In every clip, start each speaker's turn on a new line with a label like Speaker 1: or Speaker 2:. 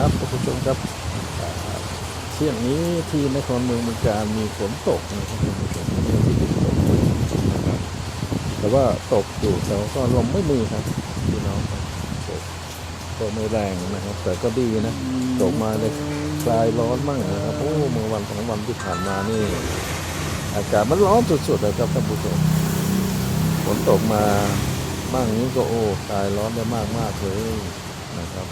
Speaker 1: ครับท่านผู้ชมครับเที่ยงนี้ที่นครเมืองบึงการมีฝนตกนะครับท่านผู้ชมที่ที่ตกนะครับแต่ว่าตกอยู่แต่ว่าก็ลมไม่มีครับพี่น้องตกตกไม่แรงนะครับ แต่ก็ดีนะตกมาเลยคลายร้อนมั่งนะครับโอ้เมื่อวันสองวันที่ผ่านมานี่อากาศมันร้อนสุดๆเลยครับท่านผู้ชมฝนตกมาบ้างนี้ก็โอ้คลายร้อนได้มากมากเลยนะครับ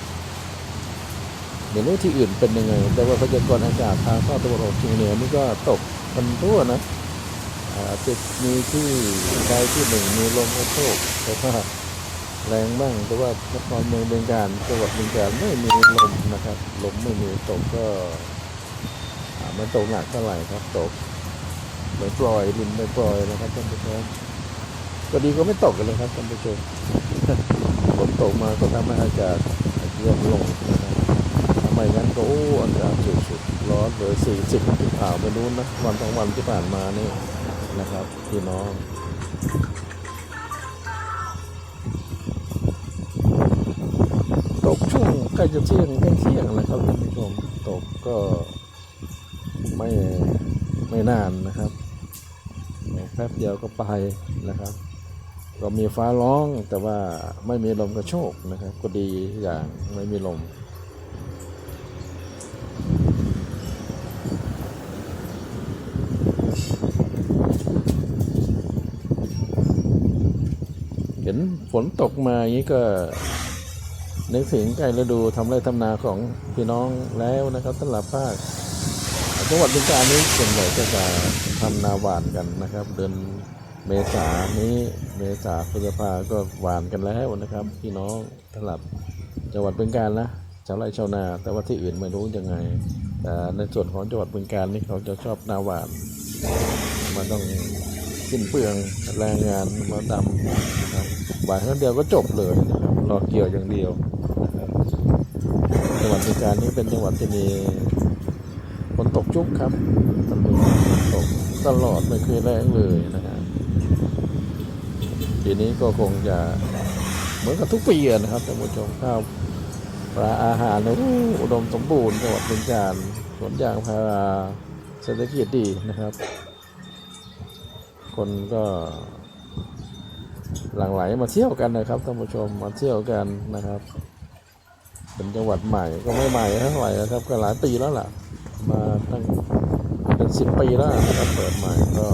Speaker 1: เดี๋ยวนี้ที่อื่นเป็นยังไง แต่ว่าพยากรณ์อากาศทางภาคตะวันออกเฉียงเหนือนี่ก็ตกกันทั่วนะอาจจะมีที่ใดที่หนึ่งมีลมกระโชกแต่ว่าแรงบ้างแต่ว่านครเมืองเบงการจังหวัดเบงการไม่มีลมนะครับ ลมไม่มีตกก็มันตกหนักเท่าไหร่ครับตกไม่ปล่อยลินไม่ปล่อยนะครับท่านผู้ชมก็ดีก็ไม่ตกกันเลยครับท่านผู้ชมฝนตกมาก็ทำให้อากาศเย็นลงนะ ไม่งั้นก็โอ้อากาศสุดๆร้อนเลยสี่สิบข่าวไปนู้นนะวันสองวันที่ผ่านมานี่นะครับพี่น้องตกช่วงใกล้จะเที่ยงใกล้เที่ยงนะครับท่านผู้ชมตกก็ไม่ไม่นานนะครับแป๊บเดียวก็ไปนะครับ ก็มีฟ้าร้องแต่ว่าไม่มีลมกระโชกนะครับ ก็ดีอย่างไม่มีลม ฝนตกมาอย่างนี้ก็นึกถึงใกล้ฤดูทำไรทำนาของพี่น้องแล้วนะครับสำหรับภาคจังหวัดบึงกาฬนี้ส่วนใหญ่ก็จะทำนาหวานกันนะครับ เดือนเมษานี้เมษาพฤษภาก็หวานกันแล้วนะครับ พี่น้องสำหรับจังหวัดบึงกาฬนะชาวไร่ชาวนา แต่ว่าที่อื่นไม่รู้ยังไงแต่ในส่วนของจังหวัดบึงกาฬนี่เขาจะชอบนาหวานมันต้อง สิ้นเปลืองแรงงานมาดำนะครับบ่ายครั้งเดียวก็จบเลยนะครับรอเกี่ยวอย่างเดียวนะครับจังหวัดบึงกาฬนี่เป็นจังหวัดที่มีฝนตกชุกครับตำบลฝนตกตลอดไม่เคยแรงเลยนะครับทีนี้ก็คงจะเหมือนกับทุกปีนะครับท่านผู้ชมข้าวปลาอาหารอุดมสมบูรณ์จังหวัดบึงกาฬสวนยางพาราเศรษฐกิจดีนะครับ คนก็หลั่งไหลมาเที่ยวกันนะครับท่านผู้ชมมาเที่ยวกันนะครับเป็นจังหวัดใหม่ก็ไม่ใหม่เท่าไหร่นะครับ ก็หลายปีแล้วล่ะ มาตั้งเป็นสิบปีแล้วนะครับเปิดใหม่ก็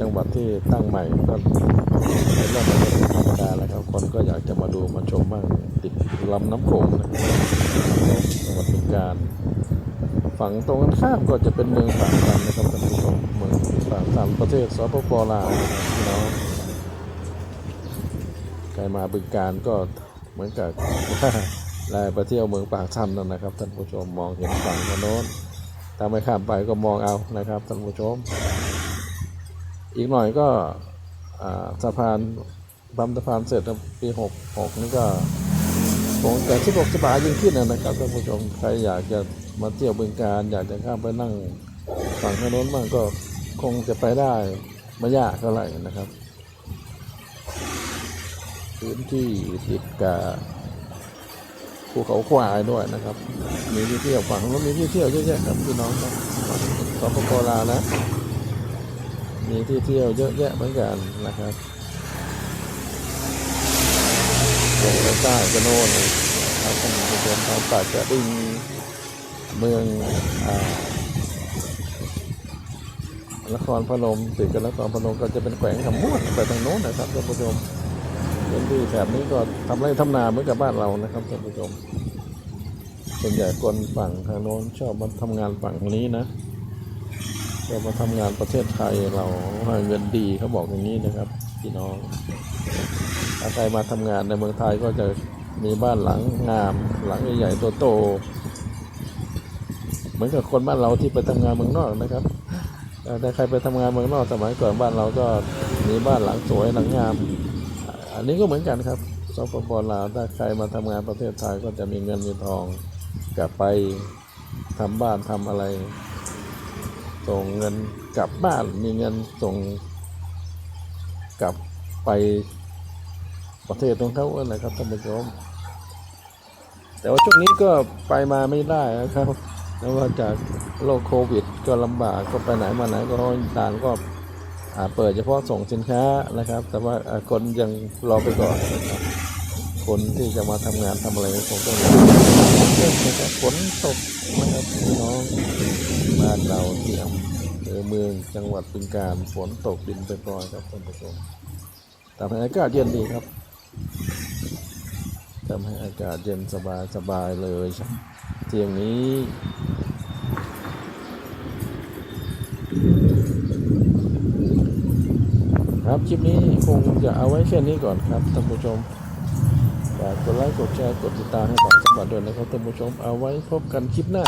Speaker 1: จังหวัดที่ตั้งใหม่ก็เป็นเรื่องธรรมดาแล้วครับคนก็อยากจะมาดูมาชมบ้างติดลำน้ำโขงนะครับจังหวัดบึงกาฬฝั่งตรงกันข้ามก็จะเป็นเมืองปากสันนะครับท่านผู้ชมเมือง ปากสันประเทศสปปลาวนะครับพี่น้องใครมาบึงการก็เหมือนกับแลไปเที่ยวเมืองปากสันนั่นนะครับท่านผู้ชมมองเห็นฝั่งถนนถ้าไม่ข้ามไปก็มองเอานะครับท่านผู้ชม อีกหน่อยก็สะพานบัมสะพานเสร็จปีหกหกนี่ก็คงจะสะดวกสบายยิ่งขึ้นนะครับท่านผู้ชมใครอยากจะมาเที่ยวบึงการ อยากจะข้ามไปนั่งฝั่งถนนบ้างก็ คงจะไปได้ไม่ยากเท่าไหร่นะครับ พื้นที่ติดกับภูเขาควายด้วยนะครับ มีที่เที่ยวฝั่งนู้นมีที่เที่ยวเยอะแยะครับพี่น้องครับสปปลาวนะ มีที่เที่ยวเยอะแยะเหมือนกันนะครับลงใต้ก็โน่นครับท่านผู้ชมทางป่ากระดิ่งเมืองอ่า นครพนมติดกับนครพนมก็จะเป็นแขวงคำม่วนไปทางโน้นนะครับท่านผู้ชมพื้นที่แถบนี้ก็ทำไร่ทำนาเหมือนกับบ้านเรานะครับท่านผู้ชมส่วนใหญ่คนฝั่งทางโน้นชอบมาทำงานฝั่งนี้นะชอบมาทำงานประเทศไทยเราให้เงินดีเขาบอกอย่างนี้นะครับพี่น้องถ้าใครมาทำงานในเมืองไทยก็จะมีบ้านหลังงามหลังใหญ่ๆโตๆเหมือนกับคนบ้านเราที่ไปทำงานเมืองนอกนะครับ เอ่ใครไปทำงานเมืองนอกสมัยก่อนบ้านเราก็มีบ้านหลังสวยหลังงาม อันนี้ก็เหมือนกันครับสปปลาวถ้าใครมาทำงานประเทศไทยก็จะมีเงินมีทองกลับไปทำบ้านทำอะไร ส่งเงินกลับบ้านมีเงินส่งกลับไปประเทศของเขาอะไรครับท่านผู้ชมแต่ว่าช่วงนี้ก็ไปมาไม่ได้นะครับ แล้วว่าจากโรคโควิด ก็ลำบากก็ไปไหนมาไหนก็ด่านก็เปิดเฉพาะส่งสินค้านะครับ แต่ว่าคนยังรอไปก่อนนะครับคนที่จะมาทำงานทำอะไรก็คงต้องรอเช่นะครับฝนตกนะครับพี่น้องบ้านเราที่อำเภอเมืองจังหวัดบึงกาฬฝนตกดินไปปล่อยครับท่านผู้ชมทำให้อากาศเย็นดีครับ ทำให้อากาศเย็นสบายสบายเลยเที่ยงนี้ครับคลิปนี้คงจะเอาไว้แค่นี้ก่อนครับท่านผู้ชมฝากกดไลค์กดแชร์กดติดตามให้กับสมบัติด้วยนะครับท่านผู้ชมเอาไว้พบกันคลิปหน้า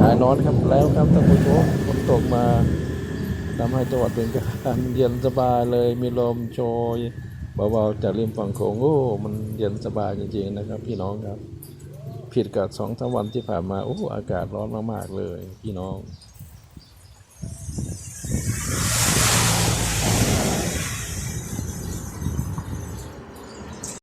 Speaker 1: หายร้อนครับแล้วครับท่านผู้ชมฝนตกมาทำให้จังหวัดเป็นการเย็นสบายเลยมีลมโชย เบาๆจากริมฝั่งโขงโอ้ มันเย็นสบายจริงๆนะครับ พี่น้องครับ ผิดกับสองสาวันที่ผ่านมาโอ้อากาศร้อนมากๆเลย พี่น้อง